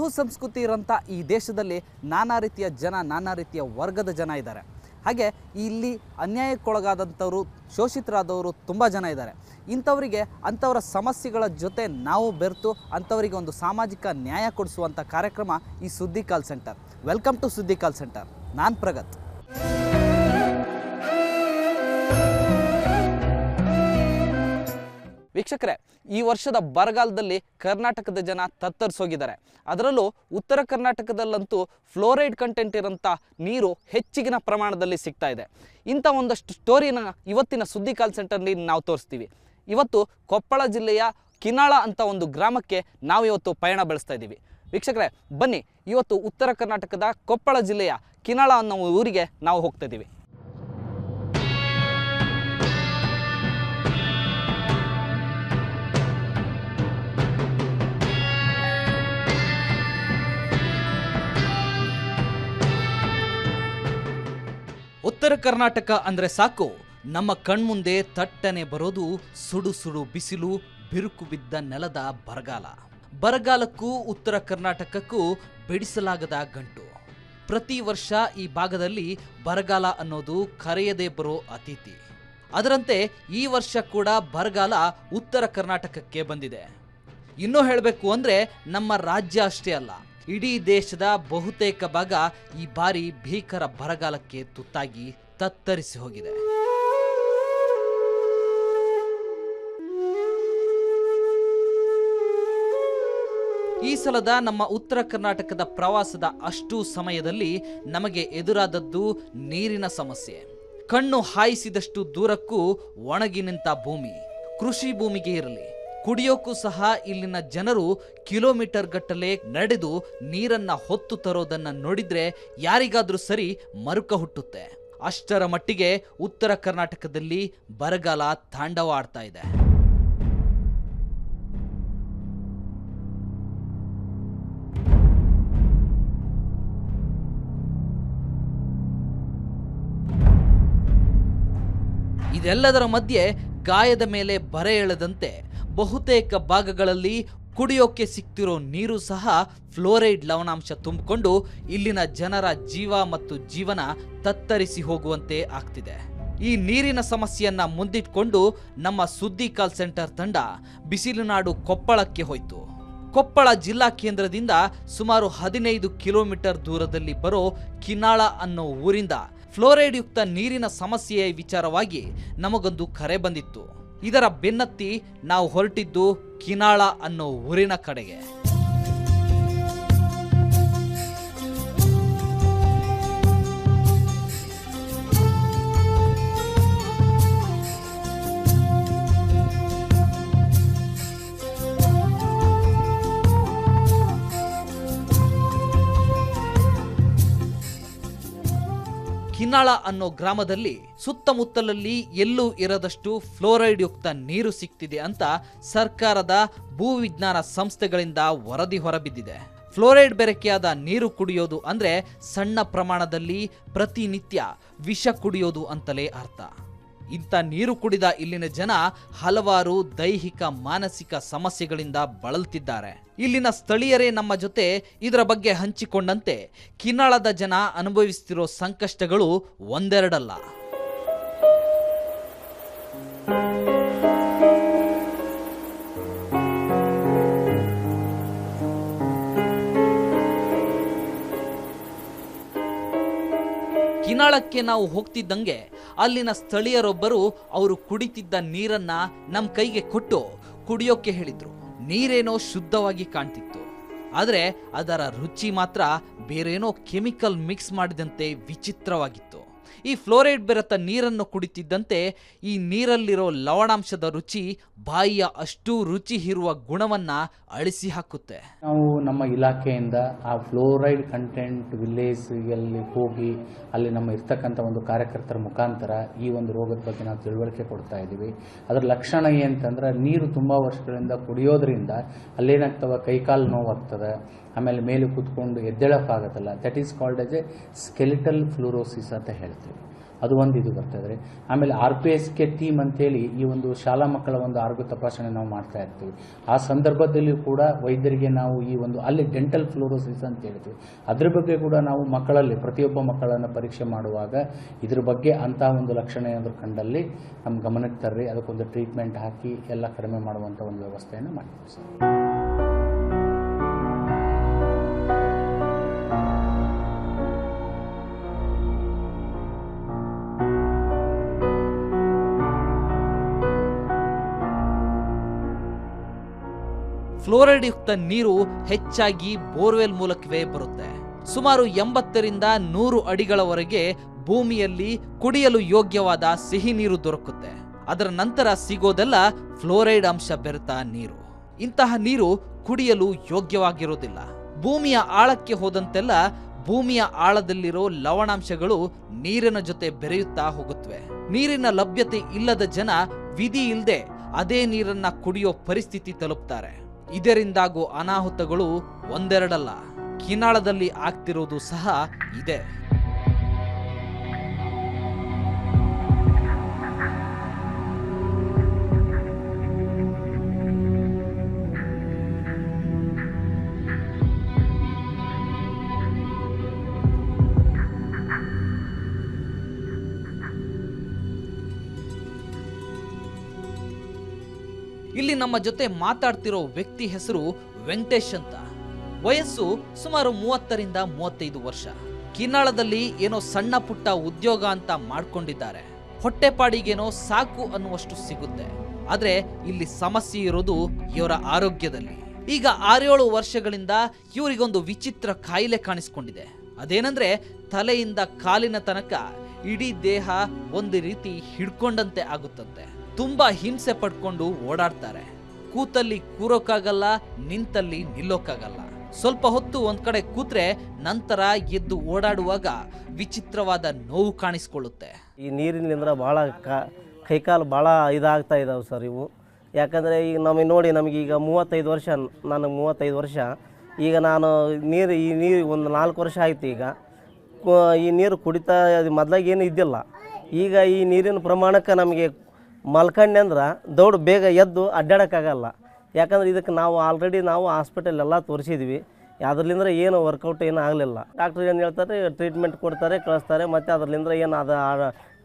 ಬಹುಸಂಸ್ಕೃತಿ ಇರೋಂಥ ಈ ದೇಶದಲ್ಲಿ ನಾನಾ ರೀತಿಯ ಜನ, ನಾನಾ ರೀತಿಯ ವರ್ಗದ ಜನ ಇದ್ದಾರೆ. ಹಾಗೆ ಇಲ್ಲಿ ಅನ್ಯಾಯಕ್ಕೊಳಗಾದಂಥವರು, ಶೋಷಿತರಾದವರು ತುಂಬ ಜನ ಇದ್ದಾರೆ. ಇಂಥವರಿಗೆ, ಅಂಥವರ ಸಮಸ್ಯೆಗಳ ಜೊತೆ ನಾವು ಬೆರೆತು ಅಂಥವರಿಗೆ ಒಂದು ಸಾಮಾಜಿಕ ನ್ಯಾಯ ಕೊಡಿಸುವಂಥ ಕಾರ್ಯಕ್ರಮ ಈ ಸುದ್ದಿ ಕಾಲ್ ಸೆಂಟರ್. ವೆಲ್ಕಮ್ ಟು ಸುದ್ದಿ ಕಾಲ್ ಸೆಂಟರ್. ನಾನು ಪ್ರಗತ್. ವೀಕ್ಷಕರೇ, ಈ ವರ್ಷದ ಬರಗಾಲದಲ್ಲಿ ಕರ್ನಾಟಕದ ಜನ ತತ್ತರಿಸೋಗಿದ್ದಾರೆ. ಅದರಲ್ಲೂ ಉತ್ತರ ಕರ್ನಾಟಕದಲ್ಲಂತೂ ಫ್ಲೋರೈಡ್ ಕಂಟೆಂಟ್ ಇರೋಂಥ ನೀರು ಹೆಚ್ಚಿಗಿನ ಪ್ರಮಾಣದಲ್ಲಿ ಸಿಗ್ತಾ ಇದೆ. ಇಂಥ ಒಂದಷ್ಟು ಸ್ಟೋರಿನ ಇವತ್ತಿನ ಸುದ್ದಿ ಕಾಲ್ ಸೆಂಟರ್ನಲ್ಲಿ ನಾವು ತೋರಿಸ್ತೀವಿ. ಇವತ್ತು ಕೊಪ್ಪಳ ಜಿಲ್ಲೆಯ ಕಿನಾಳ ಅಂತ ಒಂದು ಗ್ರಾಮಕ್ಕೆ ನಾವು ಇವತ್ತು ಪಯಣ ಬೆಳೆಸ್ತಾ ಇದ್ದೀವಿ. ವೀಕ್ಷಕರೇ, ಬನ್ನಿ, ಇವತ್ತು ಉತ್ತರ ಕರ್ನಾಟಕದ ಕೊಪ್ಪಳ ಜಿಲ್ಲೆಯ ಕಿನಾಳ ಅನ್ನೋ ಊರಿಗೆ ನಾವು ಹೋಗ್ತಾ ಇದ್ದೀವಿ. ಉತ್ತರ ಕರ್ನಾಟಕ ಅಂದ್ರೆ ಸಾಕು. ನಮ್ಮ ಕಣ್ಮುಂದೆ ತಟ್ಟನೆ ಬರೋದು, ಸುಡು ಸುಡು ಬಿಸಿಲು, ಬಿರುಕು ಬಿದ್ದ ನೆಲದ ಬರಗಾಲ. ಬರಗಾಲಕ್ಕೂ ಉತ್ತರ ಕರ್ನಾಟಕಕ್ಕೂ ಬಿಡಿಸಲಾಗದ ಗಂಟು. ಪ್ರತಿ ವರ್ಷ ಈ ಭಾಗದಲ್ಲಿ ಬರಗಾಲ ಅನ್ನೋದು ಕರೆಯದೆ ಬರೋ ಅತಿಥಿ. ಅದರಂತೆ ಈ ವರ್ಷ ಕೂಡ ಬರಗಾಲ ಉತ್ತರ ಕರ್ನಾಟಕಕ್ಕೆ ಬಂದಿದೆ. ಇನ್ನೂ ಹೇಳಬೇಕು ಅಂದರೆ ನಮ್ಮ ರಾಜ್ಯ ಅಷ್ಟೇ ಅಲ್ಲ. ಇಡೀ ದೇಶದ ಬಹುತೇಕ ಭಾಗ ಈ ಬಾರಿ ಭೀಕರ ಬರಗಾಲಕ್ಕೆ ತುತ್ತಾಗಿ ತತ್ತರಿಸಿ ಹೋಗಿದೆ. ಈ ಸಲದ ನಮ್ಮ ಉತ್ತರ ಕರ್ನಾಟಕದ ಪ್ರವಾಸದ ಅಷ್ಟು ಸಮಯದಲ್ಲಿ ನಮಗೆ ಎದುರಾದದ್ದು ನೀರಿನ ಸಮಸ್ಯೆ. ಕಣ್ಣು ಹಾಯಿಸಿದಷ್ಟು ದೂರಕ್ಕೂ ಒಣಗಿ ನಿಂತ ಭೂಮಿ. ಕೃಷಿ ಭೂಮಿಗೆ ಇರಲಿ ಕುಡಿಯೋಕ್ಕೂ ಸಹ ಇಲ್ಲಿನ ಜನರು ಕಿಲೋಮೀಟರ್ ಗಟ್ಟಲೆ ನಡೆದು ನೀರನ್ನ ಹೊತ್ತು ತರೋದನ್ನ ನೋಡಿದ್ರೆ ಯಾರಿಗಾದ್ರೂ ಸರಿ ಮರುಕ ಹುಟ್ಟುತ್ತೆ. ಅಷ್ಟರ ಮಟ್ಟಿಗೆ ಉತ್ತರ ಕರ್ನಾಟಕದಲ್ಲಿ ಬರಗಾಲ ತಾಂಡವ ಆಡ್ತಾ ಇದೆ. ಇದೆಲ್ಲದರ ಮಧ್ಯೆ ಗಾಯದ ಮೇಲೆ ಬರೆ ಎಳೆದಂತೆ ಬಹುತೇಕ ಭಾಗಗಳಲ್ಲಿ ಕುಡಿಯೋಕೆ ಸಿಕ್ತಿರೋ ನೀರು ಸಹ ಫ್ಲೋರೈಡ್ ಲವಣಾಂಶ ತುಂಬಿಕೊಂಡು ಇಲ್ಲಿನ ಜನರ ಜೀವ ಮತ್ತು ಜೀವನ ತತ್ತರಿಸಿ ಹೋಗುವಂತೆ ಆಗ್ತಿದೆ. ಈ ನೀರಿನ ಸಮಸ್ಯೆಯನ್ನ ಮುಂದಿಟ್ಕೊಂಡು ನಮ್ಮ ಸುದ್ದಿ ಕಾಲ್ ಸೆಂಟರ್ ತಂಡ ಬಿಸಿಲುನಾಡು ಕೊಪ್ಪಳಕ್ಕೆ ಹೋಯಿತು. ಕೊಪ್ಪಳ ಜಿಲ್ಲಾ ಕೇಂದ್ರದಿಂದ ಸುಮಾರು ಹದಿನೈದು ಕಿಲೋಮೀಟರ್ ದೂರದಲ್ಲಿ ಬರೋ ಕಿನಾಳ ಅನ್ನೋ ಊರಿಂದ ಫ್ಲೋರೈಡ್ ಯುಕ್ತ ನೀರಿನ ಸಮಸ್ಯೆಯ ವಿಚಾರವಾಗಿ ನಮಗೊಂದು ಕರೆ ಬಂದಿತ್ತು. ಇದರ ಬೆನ್ನತ್ತಿ ನಾವು ಹೊರಟಿದ್ದು ಕಿನಾಳ ಅನ್ನೋ ಊರಿನ ಕಡೆಗೆ. ಕಿನ್ನಾಳ ಅನ್ನೋ ಗ್ರಾಮದಲ್ಲಿ ಸುತ್ತಮುತ್ತಲಲ್ಲಿ ಎಲ್ಲೂ ಇರದಷ್ಟು ಫ್ಲೋರೈಡ್ ಯುಕ್ತ ನೀರು ಸಿಗ್ತಿದೆ ಅಂತ ಸರ್ಕಾರದ ಭೂವಿಜ್ಞಾನ ಸಂಸ್ಥೆಗಳಿಂದ ವರದಿ ಹೊರಬಿದ್ದಿದೆ. ಫ್ಲೋರೈಡ್ ಬೆರಕೆಯಾದ ನೀರು ಕುಡಿಯೋದು ಅಂದ್ರೆ ಸಣ್ಣ ಪ್ರಮಾಣದಲ್ಲಿ ಪ್ರತಿನಿತ್ಯ ವಿಷ ಕುಡಿಯೋದು ಅಂತಲೇ ಅರ್ಥ. ಇಂಥ ನೀರು ಕುಡಿದ ಇಲ್ಲಿನ ಜನ ಹಲವಾರು ದೈಹಿಕ, ಮಾನಸಿಕ ಸಮಸ್ಯೆಗಳಿಂದ ಬಳಲ್ತಿದ್ದಾರೆ. ಇಲ್ಲಿನ ಸ್ಥಳೀಯರೇ ನಮ್ಮ ಜೊತೆ ಇದರ ಬಗ್ಗೆ ಹಂಚಿಕೊಂಡಂತೆ ಕಿನ್ನಾಳದ ಜನ ಅನುಭವಿಸ್ತಿರೋ ಸಂಕಷ್ಟಗಳು ಒಂದೆರಡಲ್ಲ. ಕಿನಾಳಕ್ಕೆ ನಾವು ಹೋಗ್ತಿದ್ದಂಗೆ ಅಲ್ಲಿನ ಸ್ಥಳೀಯರೊಬ್ಬರು ಅವರು ಕುಡಿತಿದ್ದ ನೀರನ್ನ ನಮ್ಮ ಕೈಗೆ ಕೊಟ್ಟು ಕುಡಿಯೋಕೆ ಹೇಳಿದ್ರು. ನೀರೇನೋ ಶುದ್ಧವಾಗಿ ಕಾಣ್ತಿತ್ತು. ಆದರೆ ಅದರ ರುಚಿ ಮಾತ್ರ ಬೇರೇನೋ ಕೆಮಿಕಲ್ ಮಿಕ್ಸ್ ಮಾಡಿದಂತೆ ವಿಚಿತ್ರವಾಗಿತ್ತು. ಈ ಫ್ಲೋರೈಡ್ ಬೆರೆತ ನೀರನ್ನು ಕುಡಿತಿದ್ದಂತೆ ಈ ನೀರಲ್ಲಿರೋ ಲವಣಾಂಶದ ರುಚಿ ಬಾಯಿಯ ಅಷ್ಟು ರುಚಿ ಇರುವ ಗುಣವನ್ನ ಅಳಿಸಿ ಹಾಕುತ್ತೆ. ನಾವು ನಮ್ಮ ಇಲಾಖೆಯಿಂದ ಆ ಫ್ಲೋರೈಡ್ ಕಂಟೆಂಟ್ ವಿಲೇಜ್ಗಳಲ್ಲಿ ಹೋಗಿ ಅಲ್ಲಿ ನಮ್ಮ ಇರ್ತಕ್ಕಂಥ ಒಂದು ಕಾರ್ಯಕರ್ತರ ಮುಖಾಂತರ ಈ ಒಂದು ರೋಗದ ಬಗ್ಗೆ ನಾವು ತಿಳುವಳಿಕೆ ಕೊಡ್ತಾ ಇದ್ದೀವಿ. ಅದರ ಲಕ್ಷಣ ಏನಂತಂದ್ರೆ ನೀರು ತುಂಬ ವರ್ಷಗಳಿಂದ ಕುಡಿಯೋದ್ರಿಂದ ಅಲ್ಲೇನಾಗ್ತವೆ? ಕೈಕಾಲು ನೋವಾಗ್ತದೆ ಆಮೇಲೆ ಮೇಲೆ ಕೂತ್ಕೊಂಡು ಎದ್ದೇಳಕ್ಕಾಗತ್ತಲ್ಲ. That is called as a skeletal fluorosis ಅಂತ ಹೇಳ್ತೀವಿ. ಅದು ಒಂದು ಇದು ಬರ್ತದೆ ಆಮೇಲೆ R P S K team ಅಂತೇಳಿ ಈ ಒಂದು ಶಾಲಾ ಮಕ್ಕಳ ಒಂದು ಆರೋಗ್ಯ ತಪಾಸಣೆ ನಾವು ಮಾಡ್ತಾ ಇರ್ತೀವಿ. ಆ ಸಂದರ್ಭದಲ್ಲಿಯೂ ಕೂಡ ವೈದ್ಯರಿಗೆ ನಾವು ಈ ಒಂದು ಅಲ್ಲಿ ಡೆಂಟಲ್ ಫ್ಲೋರೋಸಿಸ್ ಅಂತ ಹೇಳ್ತೀವಿ. ಅದ್ರ ಬಗ್ಗೆ ಕೂಡ ನಾವು ಮಕ್ಕಳಲ್ಲಿ, ಪ್ರತಿಯೊಬ್ಬ ಮಕ್ಕಳನ್ನು ಪರೀಕ್ಷೆ ಮಾಡುವಾಗ ಇದ್ರ ಬಗ್ಗೆ ಅಂತಹ ಒಂದು ಲಕ್ಷಣ ಏನಾದರೂ ಕಂಡಲ್ಲಿ ನಮ್ಮ ಗಮನಕ್ಕೆ ತರ್ರಿ. ಅದಕ್ಕೊಂದು ಟ್ರೀಟ್ಮೆಂಟ್ ಹಾಕಿ ಎಲ್ಲ ಕಡಿಮೆ ಮಾಡುವಂಥ ಒಂದು ವ್ಯವಸ್ಥೆಯನ್ನು ಮಾಡ್ತೀವಿ ಸರ್. ಫ್ಲೋರೈಡ್ ಯುಕ್ತ ನೀರು ಹೆಚ್ಚಾಗಿ ಬೋರ್ವೆಲ್ ಮೂಲಕವೇ ಬರುತ್ತೆ. ಸುಮಾರು ಎಂಬತ್ತರಿಂದ ನೂರು ಅಡಿಗಳವರೆಗೆ ಭೂಮಿಯಲ್ಲಿ ಕುಡಿಯಲು ಯೋಗ್ಯವಾದ ಸಿಹಿ ನೀರು ದೊರಕುತ್ತೆ. ಅದರ ನಂತರ ಸಿಗೋದೆಲ್ಲ ಫ್ಲೋರೈಡ್ ಅಂಶ ಬೆರೆತ ನೀರು. ಇಂತಹ ನೀರು ಕುಡಿಯಲು ಯೋಗ್ಯವಾಗಿರೋದಿಲ್ಲ. ಭೂಮಿಯ ಆಳಕ್ಕೆ ಹೋದಂತೆಲ್ಲ ಭೂಮಿಯ ಆಳದಲ್ಲಿರೋ ಲವಣಾಂಶಗಳು ನೀರಿನ ಜೊತೆ ಬೆರೆಯುತ್ತಾ ಹೋಗುತ್ತವೆ ನೀರಿನ ಲಭ್ಯತೆ ಇಲ್ಲದ ಜನ ವಿಧಿ ಇಲ್ಲದೆ ಅದೇ ನೀರನ್ನ ಕುಡಿಯೋ ಪರಿಸ್ಥಿತಿ ತಲುಪ್ತಾರೆ. ಇದರಿಂದಾಗೋ ಅನಾಹುತಗಳು ಒಂದೆರಡಲ್ಲ. ಕಿನಾಳದಲ್ಲಿ ಆಗ್ತಿರೋದು ಸಹ ಇದೆ. ಇಲ್ಲಿ ನಮ್ಮ ಜೊತೆ ಮಾತಾಡ್ತಿರೋ ವ್ಯಕ್ತಿ ಹೆಸರು ವೆಂಕಟೇಶ್ ಅಂತ. ವಯಸ್ಸು ಸುಮಾರು ಮೂವತ್ತರಿಂದ ಮೂವತ್ತೈದು ವರ್ಷ. ಕಿನ್ನಾಳದಲ್ಲಿ ಏನೋ ಸಣ್ಣ ಪುಟ್ಟ ಉದ್ಯೋಗ ಅಂತ ಮಾಡ್ಕೊಂಡಿದ್ದಾರೆ. ಹೊಟ್ಟೆಪಾಡಿಗೇನೋ ಸಾಕು ಅನ್ನುವಷ್ಟು ಸಿಗುತ್ತೆ. ಆದ್ರೆ ಇಲ್ಲಿ ಸಮಸ್ಯೆ ಇರೋದು ಇವರ ಆರೋಗ್ಯದಲ್ಲಿ. ಈಗ ಆರೇಳು ವರ್ಷಗಳಿಂದ ಇವರಿಗೊಂದು ವಿಚಿತ್ರ ಕಾಯಿಲೆ ಕಾಣಿಸ್ಕೊಂಡಿದೆ. ಅದೇನಂದ್ರೆ ತಲೆಯಿಂದ ಕಾಲಿನ ತನಕ ಇಡೀ ದೇಹ ಒಂದು ರೀತಿ ಹಿಡ್ಕೊಂಡಂತೆ ಆಗುತ್ತಂತೆ. ತುಂಬಾ ಹಿಂಸೆ ಪಡ್ಕೊಂಡು ಓಡಾಡ್ತಾರೆ. ಕೂತಲ್ಲಿ ಕೂರೋಕ್ಕಾಗಲ್ಲ, ನಿಂತಲ್ಲಿ ನಿಲ್ಲೋಕ್ಕಾಗಲ್ಲ. ಸ್ವಲ್ಪ ಹೊತ್ತು ಒಂದ್ ಕಡೆ ಕೂತ್ರೆ ನಂತರ ಎದ್ದು ಓಡಾಡುವಾಗ ವಿಚಿತ್ರವಾದ ನೋವು ಕಾಣಿಸ್ಕೊಳ್ಳುತ್ತೆ. ಈ ನೀರಿನಿಂದ ಭಾಳ ಕೈಕಾಲು ಭಾಳ ಇದಾಗ್ತಾ ಇದಾವೆ ಸರ್ ಇವು. ಯಾಕಂದರೆ ಈಗ ನಮಗೆ ನೋಡಿ ನಮಗೀಗ ಮೂವತ್ತೈದು ವರ್ಷ ನನಗೆ ಮೂವತ್ತೈದು ವರ್ಷ. ಈಗ ನಾನು ನೀರು, ಈ ನೀರು ಒಂದು ನಾಲ್ಕು ವರ್ಷ ಆಯಿತು ಈಗ. ಈ ನೀರು ಕುಡಿತಾ ಮೊದ್ಲಾಗ ಏನು ಇದ್ದಿಲ್ಲ. ಈಗ ಈ ನೀರಿನ ಪ್ರಮಾಣಕ್ಕೆ ನಮಗೆ ಮಲ್ಕಂಡೆ ಅಂದ್ರೆ ದೌಡ್ ಬೇಗ ಎದ್ದು ಅಡ್ಡಾಡೋಕ್ಕಾಗಲ್ಲ. ಯಾಕಂದ್ರೆ ಇದಕ್ಕೆ ನಾವು ಆಲ್ರೆಡಿ ನಾವು ಹಾಸ್ಪಿಟಲ್ ಎಲ್ಲ ತೋರಿಸಿದ್ವಿ. ಅದರಿಂದ ಏನು ವರ್ಕೌಟ್ ಏನು ಆಗಲಿಲ್ಲ. ಡಾಕ್ಟ್ರ್ ಏನು ಹೇಳ್ತಾರೆ ಟ್ರೀಟ್ಮೆಂಟ್ ಕೊಡ್ತಾರೆ, ಕಳಿಸ್ತಾರೆ, ಮತ್ತು ಅದರಿಂದ ಏನು ಅದು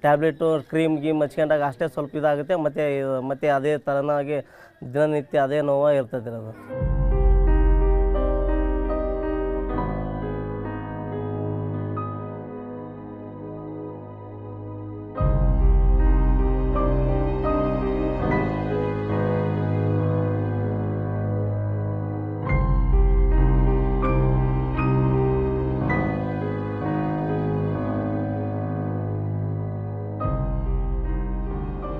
ಟ್ಯಾಬ್ಲೆಟು ಕ್ರೀಮ್ ಗೀಮ್ ಹಚ್ಕೊಂಡಾಗ ಅಷ್ಟೇ ಸ್ವಲ್ಪ ಇದಾಗುತ್ತೆ, ಮತ್ತು ಮತ್ತು ಅದೇ ಥರನಾಗಿ ದಿನನಿತ್ಯ ಅದೇ ನೋವು ಇರ್ತದೆ ಅದು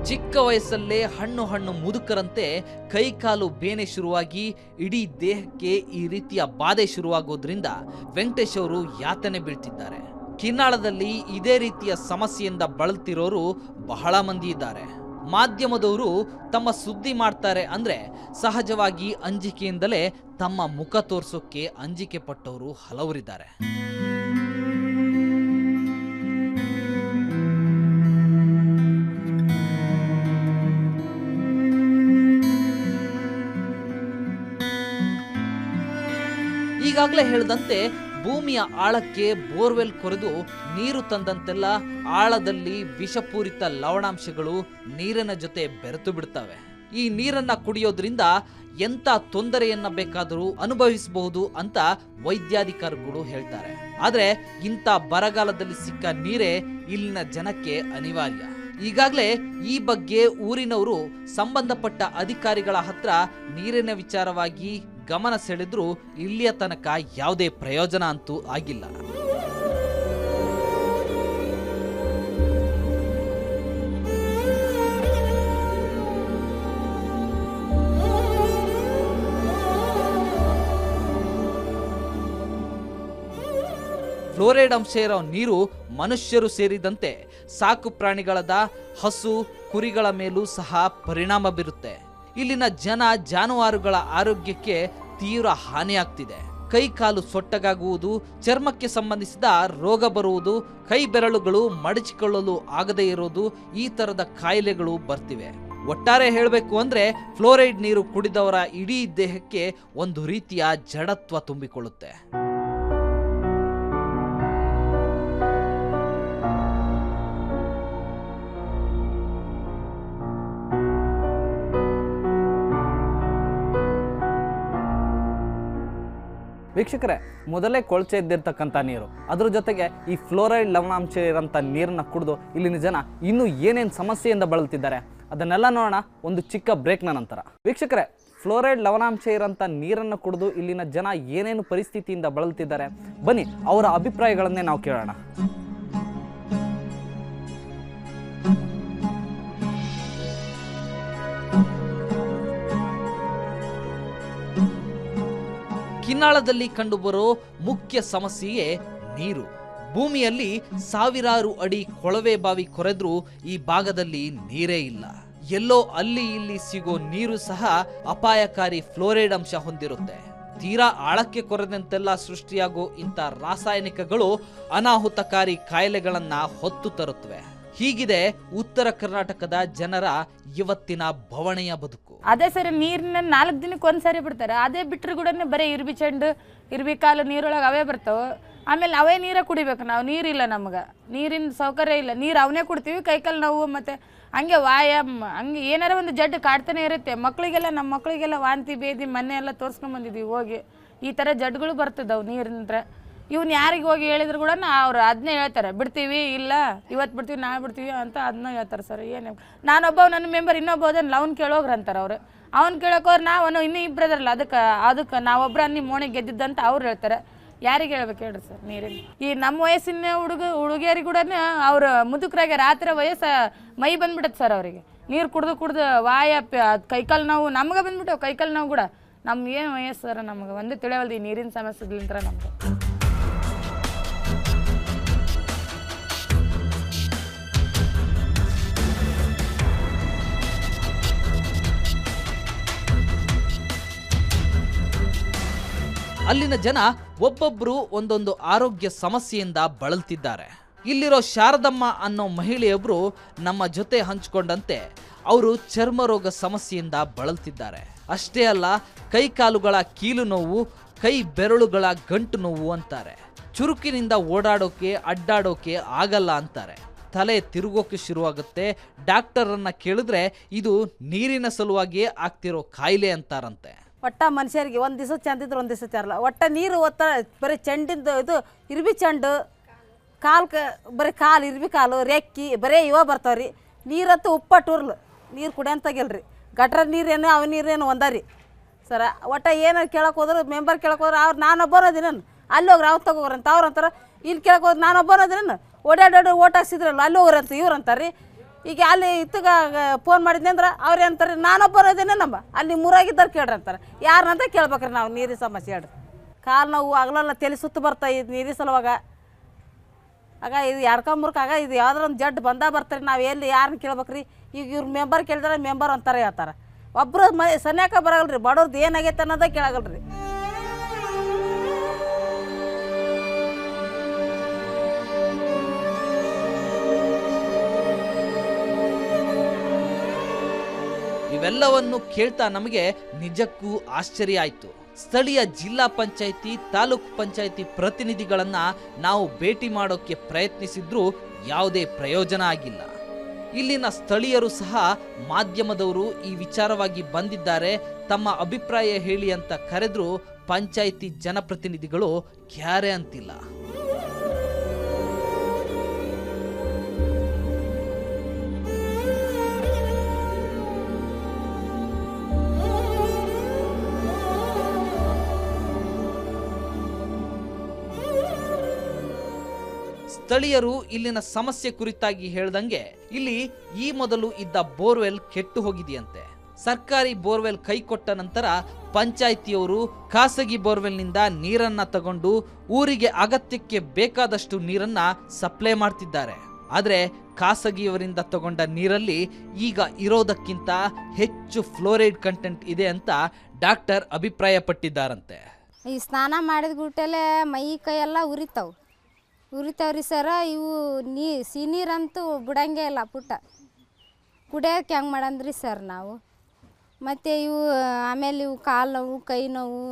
ಚಿಕ್ಕ ವಯಸ್ಸಲ್ಲೇ ಹಣ್ಣು ಹಣ್ಣು ಮುದುಕರಂತೆ ಕೈಕಾಲು ಬೇನೆ ಶುರುವಾಗಿ ಇಡೀ ದೇಹಕ್ಕೆ ಈ ರೀತಿಯ ಬಾಧೆ ಶುರುವಾಗೋದ್ರಿಂದ ವೆಂಕಟೇಶ್ ಅವರು ಯಾತನೆ ಬೀಳ್ತಿದ್ದಾರೆ. ಕಿನ್ನಾಳದಲ್ಲಿ ಇದೇ ರೀತಿಯ ಸಮಸ್ಯೆಯಿಂದ ಬಳಲ್ತಿರೋರು ಬಹಳ ಮಂದಿ ಇದ್ದಾರೆ. ಮಾಧ್ಯಮದವರು ತಮ್ಮ ಸುದ್ದಿ ಮಾಡ್ತಾರೆ ಅಂದ್ರೆ ಸಹಜವಾಗಿ ಅಂಜಿಕೆಯಿಂದಲೇ ತಮ್ಮ ಮುಖ ತೋರ್ಸೋಕೆ ಅಂಜಿಕೆ ಪಟ್ಟವರು ಹಲವರಿದ್ದಾರೆ. ಈಗಾಗಲೇ ಹೇಳಿದಂತೆ ಭೂಮಿಯ ಆಳಕ್ಕೆ ಬೋರ್ವೆಲ್ ಕೊರೆದು ನೀರು ತಂದಂತೆಲ್ಲ ಆಳದಲ್ಲಿ ವಿಷಪೂರಿತ ಲವಣಾಂಶಗಳು ನೀರಿನ ಜೊತೆ ಬೆರೆತು ಬಿಡ್ತವೆ. ಈ ನೀರನ್ನ ಕುಡಿಯೋದ್ರಿಂದ ಎಂತ ತೊಂದರೆಯನ್ನ ಬೇಕಾದರೂ ಅನುಭವಿಸಬಹುದು ಅಂತ ವೈದ್ಯಾಧಿಕಾರಿಗಳು ಹೇಳ್ತಾರೆ. ಆದ್ರೆ ಇಂಥ ಬರಗಾಲದಲ್ಲಿ ಸಿಕ್ಕ ನೀರೇ ಇಲ್ಲಿನ ಜನಕ್ಕೆ ಅನಿವಾರ್ಯ. ಈಗಾಗಲೇ ಈ ಬಗ್ಗೆ ಊರಿನವರು ಸಂಬಂಧಪಟ್ಟ ಅಧಿಕಾರಿಗಳ ಹತ್ರ ನೀರಿನ ವಿಚಾರವಾಗಿ ಗಮನ ಸೆಳೆದ್ರೂ ಇಲ್ಲಿಯ ತನಕ ಯಾವುದೇ ಪ್ರಯೋಜನ ಅಂತೂ ಆಗಿಲ್ಲ. ಫ್ಲೋರೈಡ್ ಅಂಶ ಇರೋ ನೀರು ಮನುಷ್ಯರು ಸೇರಿದಂತೆ ಸಾಕು ಪ್ರಾಣಿಗಳದ ಹಸು ಕುರಿಗಳ ಮೇಲೂ ಸಹ ಪರಿಣಾಮ ಬೀರುತ್ತೆ. ಇಲ್ಲಿನ ಜನ ಜಾನುವಾರುಗಳ ಆರೋಗ್ಯಕ್ಕೆ ತೀವ್ರ ಹಾನಿಯಾಗ್ತಿದೆ. ಕೈ ಕಾಲು ಸೊಟ್ಟಗಾಗುವುದು, ಚರ್ಮಕ್ಕೆ ಸಂಬಂಧಿಸಿದ ರೋಗ ಬರುವುದು, ಕೈ ಬೆರಳುಗಳು ಮಡಚಿಕೊಳ್ಳಲು ಆಗದೇ ಇರೋದು ಈ ತರದ ಕಾಯಿಲೆಗಳು ಬರ್ತಿವೆ. ಒಟ್ಟಾರೆ ಹೇಳಬೇಕು ಅಂದ್ರೆ ಫ್ಲೋರೈಡ್ ನೀರು ಕುಡಿದವರ ಇಡೀ ದೇಹಕ್ಕೆ ಒಂದು ರೀತಿಯ ಜಡತ್ವ ತುಂಬಿಕೊಳ್ಳುತ್ತೆ. ವೀಕ್ಷಕರೇ, ಮೊದಲೇ ಕೊಳಚೆ ಇದ್ದಿರ್ತಕ್ಕಂಥ ನೀರು. ಅದ್ರ ಜೊತೆಗೆ ಈ ಫ್ಲೋರೈಡ್ ಲವಣಾಂಶ ಇರೋಂಥ ನೀರನ್ನು ಕುಡಿದು ಇಲ್ಲಿನ ಜನ ಇನ್ನೂ ಏನೇನು ಸಮಸ್ಯೆಯಿಂದ ಬಳಲ್ತಿದ್ದಾರೆ, ಅದನ್ನೆಲ್ಲ ನೋಡೋಣ ಒಂದು ಚಿಕ್ಕ ಬ್ರೇಕ್ನ ನಂತರ. ವೀಕ್ಷಕರೇ ಫ್ಲೋರೈಡ್ ಲವಣಾಂಶ ಇರೋಂಥ ನೀರನ್ನು ಕುಡಿದು ಇಲ್ಲಿನ ಜನ ಏನೇನು ಪರಿಸ್ಥಿತಿಯಿಂದ ಬಳಲ್ತಿದ್ದಾರೆ, ಬನ್ನಿ ಅವರ ಅಭಿಪ್ರಾಯಗಳನ್ನೇ ನಾವು ಕೇಳೋಣ. ಕಿನ್ನಾಳದಲ್ಲಿ ಕಂಡುಬರೋ ಮುಖ್ಯ ಸಮಸ್ಯೆಯೇ ನೀರು. ಭೂಮಿಯಲ್ಲಿ ಸಾವಿರಾರು ಅಡಿ ಕೊಳವೆ ಬಾವಿ ಕೊರೆದ್ರೂ ಈ ಭಾಗದಲ್ಲಿ ನೀರೇ ಇಲ್ಲ. ಎಲ್ಲೋ ಅಲ್ಲಿ ಇಲ್ಲಿ ಸಿಗೋ ನೀರು ಸಹ ಅಪಾಯಕಾರಿ ಫ್ಲೋರೈಡ್ ಅಂಶ ಹೊಂದಿರುತ್ತೆ. ತೀರಾ ಆಳಕ್ಕೆ ಕೊರೆದಂತೆಲ್ಲ ಸೃಷ್ಟಿಯಾಗೋ ಇಂಥ ರಾಸಾಯನಿಕಗಳು ಅನಾಹುತಕಾರಿ ಕಾಯಿಲೆಗಳನ್ನ ಹೊತ್ತು ತರುತ್ತವೆ ಹೀಗಿದೆ ಉತ್ತರ ಕರ್ನಾಟಕದ ಜನರ ಇವತ್ತಿನ ಬವಣೆಯ ಬದುಕು. ಅದೇ ಸರಿ ನೀರಿನ ನಾಲ್ಕು ದಿನಕ್ಕೆ ಒಂದ್ಸರಿ ಬಿಡ್ತಾರೆ. ಅದೇ ಬಿಟ್ಟರು ಕೂಡ ಬರೀ ಇರ್ಬಿ ಚೆಂಡು, ಇರ್ಬಿ ಕಾಲು ನೀರೊಳಗೆ ಅವೇ ಬರ್ತಾವೆ. ಆಮೇಲೆ ಅವೇ ನೀರೇ ಕುಡಿಬೇಕು ನಾವು. ನೀರಿಲ್ಲ ನಮ್ಗೆ. ನೀರಿನ ಸೌಕರ್ಯ ಇಲ್ಲ. ನೀರು ಅವನೇ ಕುಡ್ತೀವಿ, ಕೈಕಾಲು ನೋವು ಮತ್ತು ಹಂಗೆ ವಾಯಾಮ, ಹಂಗೆ ಏನಾರ ಒಂದು ಜಡ್ಡು ಕಾಡ್ತಾನೆ ಇರುತ್ತೆ. ಮಕ್ಕಳಿಗೆಲ್ಲ ನಮ್ಮ ಮಕ್ಕಳಿಗೆಲ್ಲ ವಾಂತಿ, ಬೇದಿ, ಮನೆ ಎಲ್ಲ ತೋರಿಸ್ಕೊಂಬಂದಿದ್ದೀವಿ ಹೋಗಿ. ಈ ಥರ ಜಡ್ಗಳು ಬರ್ತದವು ನೀರಿನ ಇವ್ನು ಯಾರಿಗೆ ಹೋಗಿ ಹೇಳಿದ್ರು ಕೂಡ ಅವ್ರು ಅದನ್ನೇ ಹೇಳ್ತಾರೆ, ಬಿಡ್ತೀವಿ, ಇಲ್ಲ ಇವತ್ತು ಬಿಡ್ತೀವಿ, ನಾಳೆ ಬಿಡ್ತೀವಿ ಅಂತ ಅದನ್ನ ಹೇಳ್ತಾರೆ ಸರ್, ಏನು ನಾನೊಬ್ಬ, ನನ್ನ ಮೆಂಬರ್ ಇನ್ನೊಬ್ಬ ಅದನ್ನ ಅವ್ನು ಕೇಳೋಗ್ರ ಅಂತಾರೆ ಅವ್ರು. ಅವ್ನು ಕೇಳೋಕೋರು ನಾವು ಇನ್ನೂ ಇಬ್ಬರದ್ರಲ್ಲ ಅದಕ್ಕೆ ಅದಕ್ಕೆ ನಾವೊಬ್ಬರ ನಿಮ್ಮ ಮೋಣೆ ಗೆದ್ದಿದ್ದಂತ ಅವ್ರು ಹೇಳ್ತಾರೆ. ಯಾರಿಗೆ ಹೇಳ್ಬೇಕು ಹೇಳ್ರಿ ಸರ್, ನೀರಿನ. ಈ ನಮ್ಮ ವಯಸ್ಸಿನ ಹುಡುಗ ಹುಡುಗಿಯರಿಗೆ ಕೂಡ ಅವ್ರ ಮುದುಕರಾಗೆ ರಾತ್ರಿ ವಯಸ್ಸು ಮೈ ಬಂದ್ಬಿಡತ್ತೆ ಸರ್ ಅವರಿಗೆ. ನೀರು ಕುಡ್ದು ಕುಡ್ದು ವಾಯ ಕೈಕಾಲು ನಾವು, ನಮ್ಗೆ ಬಂದ್ಬಿಟ್ಟವು ಕೈಕಾಲು ನಾವು ಕೂಡ. ನಮ್ಗೆ ಏನು ವಯಸ್ಸು ಸರ್ ನಮ್ಗೆ? ಒಂದು ತಿಳಿಯವಲ್ದು ಈ ನೀರಿನ ಸಮಸ್ಯೆಗಳಿಂದ ನಮ್ಗೆ ಅಲ್ಲಿನ ಜನ ಒಬ್ಬೊಬ್ರು ಒಂದೊಂದು ಆರೋಗ್ಯ ಸಮಸ್ಯೆಯಿಂದ ಬಳಲ್ತಿದ್ದಾರೆ. ಇಲ್ಲಿರೋ ಶಾರದಮ್ಮ ಅನ್ನೋ ಮಹಿಳೆಯೊಬ್ರು ನಮ್ಮ ಜೊತೆ ಹಂಚಿಕೊಂಡಂತೆ ಅವರು ಚರ್ಮ ರೋಗ ಸಮಸ್ಯೆಯಿಂದ ಬಳಲ್ತಿದ್ದಾರೆ. ಅಷ್ಟೇ ಅಲ್ಲ, ಕೈ ಕಾಲುಗಳ ಕೀಲು ನೋವು, ಕೈ ಬೆರಳುಗಳ ಗಂಟು ನೋವು ಅಂತಾರೆ. ಚುರುಕಿನಿಂದ ಓಡಾಡೋಕೆ, ಅಡ್ಡಾಡೋಕೆ ಆಗಲ್ಲ ಅಂತಾರೆ. ತಲೆ ತಿರುಗೋಕೆ ಶುರುವಾಗುತ್ತೆ. ಡಾಕ್ಟರನ್ನು ಕೇಳಿದ್ರೆ ಇದು ನೀರಿನ ಸಲುವಾಗಿಯೇ ಆಗ್ತಿರೋ ಕಾಯಿಲೆ ಅಂತಾರಂತೆ. ಒಟ್ಟ ಮನುಷ್ಯರಿಗೆ ಒಂದು ದಿವಸ ಚಂದಿದ್ರೆ ಒಂದು ದಿವಸ ಚರಲ್ಲ ಒಟ್ಟ ನೀರು ಒತ್ತ ಬರೀ ಚೆಂಡಿಂದು ಇದು ಇರ್ಬಿ ಚೆಂಡು, ಕಾಲು ಕ ಬರೀ ಕಾಲು ಇರ್ಬಿ ಕಾಲು, ರೆಕ್ಕಿ, ಬರೀ ಇವ ಬರ್ತಾವ್ರಿ. ನೀರಂತೂ ಉಪ್ಪ ಉರ್ಲು. ನೀರು ಕುಡಿಯಂತಾಗಿಲ್ರಿ. ಗಟ್ರ ನೀರೇನು, ಅವ ನೀರೇನು ಒಂದಾರಿ. ಸರ, ಒಟ್ಟ ಏನಾರು ಕೇಳಕ್ಕೆ ಹೋದ್ರೆ, ಮೆಂಬರ್ ಕೇಳಕ್ಕೆ ಹೋದ್ರೆ, ಅವ್ರು ನಾನೊಬ್ಬನ ದಿನ ಅಲ್ಲಿ ಹೋಗ್ರಿ, ಅವ್ರು ತಗೋರಂತ ಅವ್ರು ಅಂತಾರೆ ಇಲ್ಲಿ ಕೇಳಕ್ಕೆ ಹೋದ್ರೆ ನಾನೊಬ್ಬನ ದಿನ ಓಡಾಡೋಡು ಓಟ್ ಹಾಕ್ಸಿದ್ರಲ್ಲ, ಅಲ್ಲಿ ಹೋಗ್ರಂತ ಇವ್ರು ಅಂತಾರೆ ಈಗ ಅಲ್ಲಿ ಇತ್ತಗ ಫೋನ್ ಮಾಡಿದ್ನಿ ಅಂದ್ರೆ ಅವ್ರು ಏನಂತಾರೆ ನಾನೊಬ್ಬರು ಅದೇನೆ ನಮ್ಮ. ಅಲ್ಲಿ ಮೂರಾಗಿದ್ದಾರೆ ಕೇಳ್ರಿ ಅಂತಾರೆ. ಯಾರನ್ನಂತ ಕೇಳ್ಬೇಕ್ರಿ ನಾವು ನೀರಿನ ಸಮಸ್ಯೆ ಹೇಳ್ರಿ ಕಾಲು ನೋವು ಆಗಲಲ್ಲ, ತಲೆ ಸುತ್ತು ಬರ್ತಾ ಇದು ನೀರಿನ ಸಲುವಾಗ. ಆಗ ಇದು ಎಡ್ಕೊಂಬರ್ಕ ಆಗ ಇದು ಯಾವ್ದಾರ ಒಂದು ಜಡ್ ಬಂದ ಬರ್ತಾರೆ, ನಾವು ಎಲ್ಲಿ ಯಾರನ್ನ ಕೇಳ್ಬೇಕ್ರಿ? ಈಗ ಇವ್ರ ಮೆಂಬರ್ ಕೇಳಿದ್ರೆ ಮೆಂಬರ್ ಅಂತಾರೆ ಹೇಳ್ತಾರೆ ಒಬ್ಬರು ಮ ಸನ್ಯಾಕ ಬರಗಲ್ರಿ ಬಡವ್ರದ್ದು ಏನಾಗೈತೆ ಅನ್ನೋದೇ ಕೇಳಗಲ್ರಿ ಇವೆಲ್ಲವನ್ನು ಕೇಳ್ತಾ ನಮಗೆ ನಿಜಕ್ಕೂ ಆಶ್ಚರ್ಯ ಆಯಿತು. ಸ್ಥಳೀಯ ಜಿಲ್ಲಾ ಪಂಚಾಯಿತಿ, ತಾಲೂಕ್ ಪಂಚಾಯಿತಿ ಪ್ರತಿನಿಧಿಗಳನ್ನು ನಾವು ಭೇಟಿ ಮಾಡೋಕೆ ಪ್ರಯತ್ನಿಸಿದ್ರೂ ಯಾವುದೇ ಪ್ರಯೋಜನ ಆಗಿಲ್ಲ. ಇಲ್ಲಿನ ಸ್ಥಳೀಯರು ಸಹ ಮಾಧ್ಯಮದವರು ಈ ವಿಚಾರವಾಗಿ ಬಂದಿದ್ದಾರೆ. ತಮ್ಮ ಅಭಿಪ್ರಾಯ ಹೇಳಿ ಅಂತ ಕರೆದ್ರೂ ಪಂಚಾಯಿತಿ ಜನಪ್ರತಿನಿಧಿಗಳು ಕ್ಯಾರೆ ಅಂತಿಲ್ಲ. ಸ್ಥಳೀಯರು ಇಲ್ಲಿನ ಸಮಸ್ಯೆ ಕುರಿತಾಗಿ ಹೇಳ್ದಂಗೆ, ಇಲ್ಲಿ ಈ ಮೊದಲು ಇದ್ದ ಬೋರ್ವೆಲ್ ಕೆಟ್ಟು ಹೋಗಿದೆಯಂತೆ. ಸರ್ಕಾರಿ ಬೋರ್ವೆಲ್ ಕೈಕೊಟ್ಟ ನಂತರ ಪಂಚಾಯಿತಿಯವರು ಖಾಸಗಿ ಬೋರ್ವೆಲ್ನಿಂದ ನೀರನ್ನ ತಗೊಂಡು ಊರಿಗೆ ಅಗತ್ಯಕ್ಕೆ ಬೇಕಾದಷ್ಟು ನೀರನ್ನ ಸಪ್ಲೈ ಮಾಡ್ತಿದ್ದಾರೆ. ಆದರೆ ಖಾಸಗಿಯವರಿಂದ ತಗೊಂಡ ನೀರಲ್ಲಿ ಈಗ ಇರೋದಕ್ಕಿಂತ ಹೆಚ್ಚು ಫ್ಲೋರೈಡ್ ಕಂಟೆಂಟ್ ಇದೆ ಅಂತ ಡಾಕ್ಟರ್ ಅಭಿಪ್ರಾಯಪಟ್ಟಿದ್ದಾರಂತೆ. ಈ ಸ್ನಾನ ಮಾಡಿದ ಗುಟ್ಟಲೆ ಮೈ ಕೈ ಎಲ್ಲ ಉರಿತಾವೆ. ಉರಿತಾವ್ರಿ ಸರ, ಇವು ನೀ ಸಿನೀರಂತೂ ಬಿಡಂಗೇ ಇಲ್ಲ ಪುಟ್ಟ. ಕುಡಿಯೋಕೆ ಹೆಂಗೆ ಮಾಡಂದ್ರಿ ಸರ್ ನಾವು? ಮತ್ತು ಇವು, ಆಮೇಲೆ ಇವು ಕಾಲು ನೋವು, ಕೈ ನೋವು,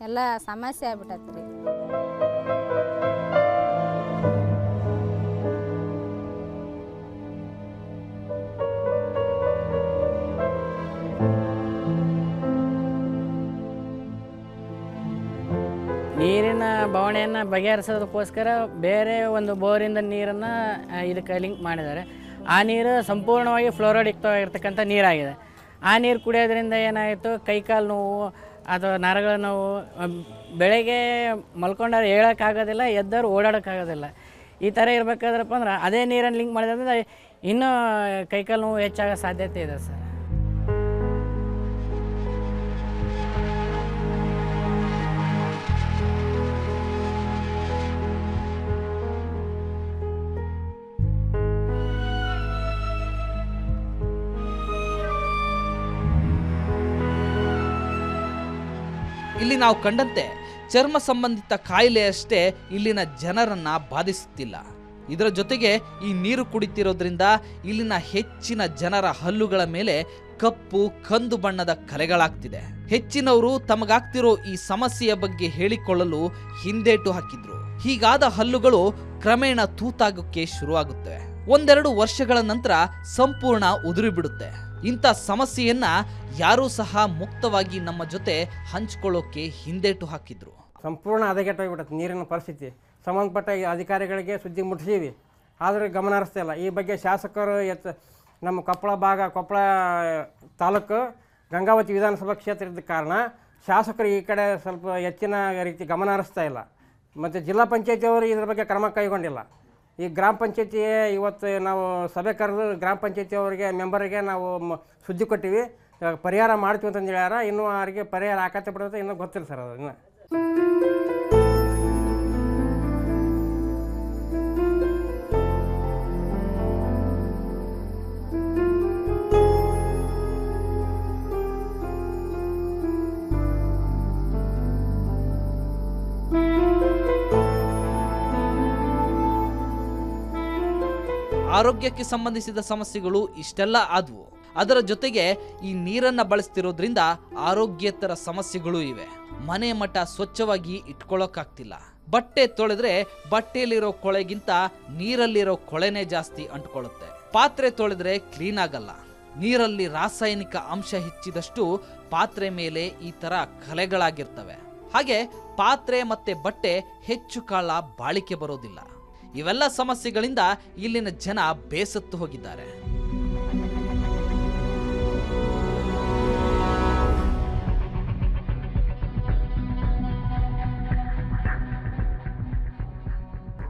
ಎಲ್ಲ ಸಮಸ್ಯೆ ಆಗ್ಬಿಟ್ಟತ್ರಿ ನೀರಿನ ಬವಣೆಯನ್ನು ಬಗೆಹರಿಸೋದಕ್ಕೋಸ್ಕರ ಬೇರೆ ಒಂದು ಬೋರಿಂದ ನೀರನ್ನು ಇದಕ್ಕೆ ಲಿಂಕ್ ಮಾಡಿದ್ದಾರೆ. ಆ ನೀರು ಸಂಪೂರ್ಣವಾಗಿ ಫ್ಲೋರೈಡ್ ಯುಕ್ತವಾಗಿರ್ತಕ್ಕಂಥ ನೀರಾಗಿದೆ. ಆ ನೀರು ಕುಡಿಯೋದ್ರಿಂದ ಏನಾಯಿತು? ಕೈಕಾಲು ನೋವು ಅಥವಾ ನರಗಳ ನೋವು ಬೆಳಗ್ಗೆ ಮಲ್ಕೊಂಡಾರೆ ಹೇಳೋಕ್ಕಾಗೋದಿಲ್ಲ ಎದ್ದವ್ರು ಓಡಾಡೋಕ್ಕಾಗೋದಿಲ್ಲ. ಈ ಥರ ಇರಬೇಕಾದ್ರಪ್ಪ ಅಂದ್ರೆ ಅದೇ ನೀರನ್ನು ಲಿಂಕ್ ಮಾಡಿದ್ರೆ ಇನ್ನೂ ಕೈಕಾಲು ನೋವು ಹೆಚ್ಚಾಗೋ ಸಾಧ್ಯತೆ ಇದೆ ಸರ್. ಇಲ್ಲಿ ನಾವು ಕಂಡಂತೆ ಚರ್ಮ ಸಂಬಂಧಿತ ಕಾಯಿಲೆಯಷ್ಟೇ ಇಲ್ಲಿನ ಜನರನ್ನ ಬಾಧಿಸುತ್ತಿಲ್ಲ. ಇದರ ಜೊತೆಗೆ ಈ ನೀರು ಕುಡಿತಿರೋದ್ರಿಂದ ಇಲ್ಲಿನ ಹೆಚ್ಚಿನ ಜನರ ಹಲ್ಲುಗಳ ಮೇಲೆ ಕಪ್ಪು, ಕಂದು ಬಣ್ಣದ ಕಲೆಗಳಾಗ್ತಿದೆ. ಹೆಚ್ಚಿನವರು ತಮಗಾಗ್ತಿರೋ ಈ ಸಮಸ್ಯೆಯ ಬಗ್ಗೆ ಹೇಳಿಕೊಳ್ಳಲು ಹಿಂದೇಟು ಹಾಕಿದ್ರು. ಹೀಗಾದ ಹಲ್ಲುಗಳು ಕ್ರಮೇಣ ತೂತಾಗೋಕ್ಕೆ ಶುರುವಾಗುತ್ತವೆ ಒಂದೆರಡು ವರ್ಷಗಳ ನಂತರ ಸಂಪೂರ್ಣ ಉದುರಿ ಬಿಡುತ್ತೆ ಇಂಥ ಸಮಸ್ಯೆಯನ್ನ ಯಾರೂ ಸಹ ಮುಕ್ತವಾಗಿ ನಮ್ಮ ಜೊತೆ ಹಂಚ್ಕೊಳ್ಳೋಕೆ ಹಿಂದೇಟು ಹಾಕಿದ್ರು. ಸಂಪೂರ್ಣ ಹದಗೆಟ್ಟೋಗ್ಬಿಟ್ಟೈತೆ ನೀರಿನ ಪರಿಸ್ಥಿತಿ. ಸಂಬಂಧಪಟ್ಟ ಅಧಿಕಾರಿಗಳಿಗೆ ಸುದ್ದಿ ಮುಟ್ಟಿಸೀವಿ ಆದರೆ ಗಮನ ಹರಿಸ್ತಾ ಈ ಬಗ್ಗೆ ಶಾಸಕರು ಎತ್ತ ನಮ್ಮ ಕೊಪ್ಪಳ ಭಾಗ, ಕೊಪ್ಪಳ ತಾಲೂಕು ಗಂಗಾವತಿ ವಿಧಾನಸಭಾ ಕ್ಷೇತ್ರ ಇದ್ದ ಕಾರಣ ಶಾಸಕರು ಈ ಕಡೆ ಸ್ವಲ್ಪ ಹೆಚ್ಚಿನ ರೀತಿ ಗಮನ ಹರಿಸ್ತಾ ಇಲ್ಲ. ಮತ್ತು ಜಿಲ್ಲಾ ಪಂಚಾಯತಿಯವರು ಇದ್ರ ಬಗ್ಗೆ ಕ್ರಮ ಕೈಗೊಂಡಿಲ್ಲ. ಈ ಗ್ರಾಮ ಪಂಚಾಯತಿ ಇವತ್ತು ನಾವು ಸಭೆ ಕರೆದು ಗ್ರಾಮ ಪಂಚಾಯತಿಯವರಿಗೆ ಮೆಂಬರಿಗೆ ನಾವು ಸುದ್ದಿ ಕೊಟ್ಟಿವಿ. ಪರಿಹಾರ ಮಾಡ್ತೀವಿ ಅಂತಂದು ಹೇಳ್ಯಾರ. ಇನ್ನೂ ಅವರಿಗೆ ಪರಿಹಾರ ಆಕತ್ತೆ ಬಿಡುತ್ತೆ, ಇನ್ನೂ ಗೊತ್ತಿಲ್ಲ ಸರ್ ಅದು ಇನ್ನು. ಆರೋಗ್ಯಕ್ಕೆ ಸಂಬಂಧಿಸಿದ ಸಮಸ್ಯೆಗಳು ಇಷ್ಟೆಲ್ಲ ಆದವು. ಅದರ ಜೊತೆಗೆ ಈ ನೀರನ್ನ ಬಳಸ್ತಿರೋದ್ರಿಂದ ಆರೋಗ್ಯೇತರ ಸಮಸ್ಯೆಗಳು ಇವೆ. ಮನೆ ಮಠ ಸ್ವಚ್ಛವಾಗಿ ಇಟ್ಕೊಳ್ಳೋಕ್ಕಾಗ್ತಿಲ್ಲ ಬಟ್ಟೆ ತೊಳೆದ್ರೆ ಬಟ್ಟೆಯಲ್ಲಿರೋ ಕೊಳೆಗಿಂತ ನೀರಲ್ಲಿರೋ ಕೊಳೆನೇ ಜಾಸ್ತಿ ಅಂಟ್ಕೊಳ್ಳುತ್ತೆ. ಪಾತ್ರೆ ತೊಳೆದ್ರೆ ಕ್ಲೀನ್ ಆಗಲ್ಲ. ನೀರಲ್ಲಿ ರಾಸಾಯನಿಕ ಅಂಶ ಹೆಚ್ಚಿದಷ್ಟು ಪಾತ್ರೆ ಮೇಲೆ ಈ ತರ ಕಲೆಗಳಾಗಿರ್ತವೆ. ಹಾಗೆ ಪಾತ್ರೆ ಮತ್ತೆ ಬಟ್ಟೆ ಹೆಚ್ಚು ಕಾಲ ಬಾಳಿಕೆ ಬರೋದಿಲ್ಲ. ಇವೆಲ್ಲ ಸಮಸ್ಯೆಗಳಿಂದ ಇಲ್ಲಿನ ಜನ ಬೇಸತ್ತು ಹೋಗಿದ್ದಾರೆ.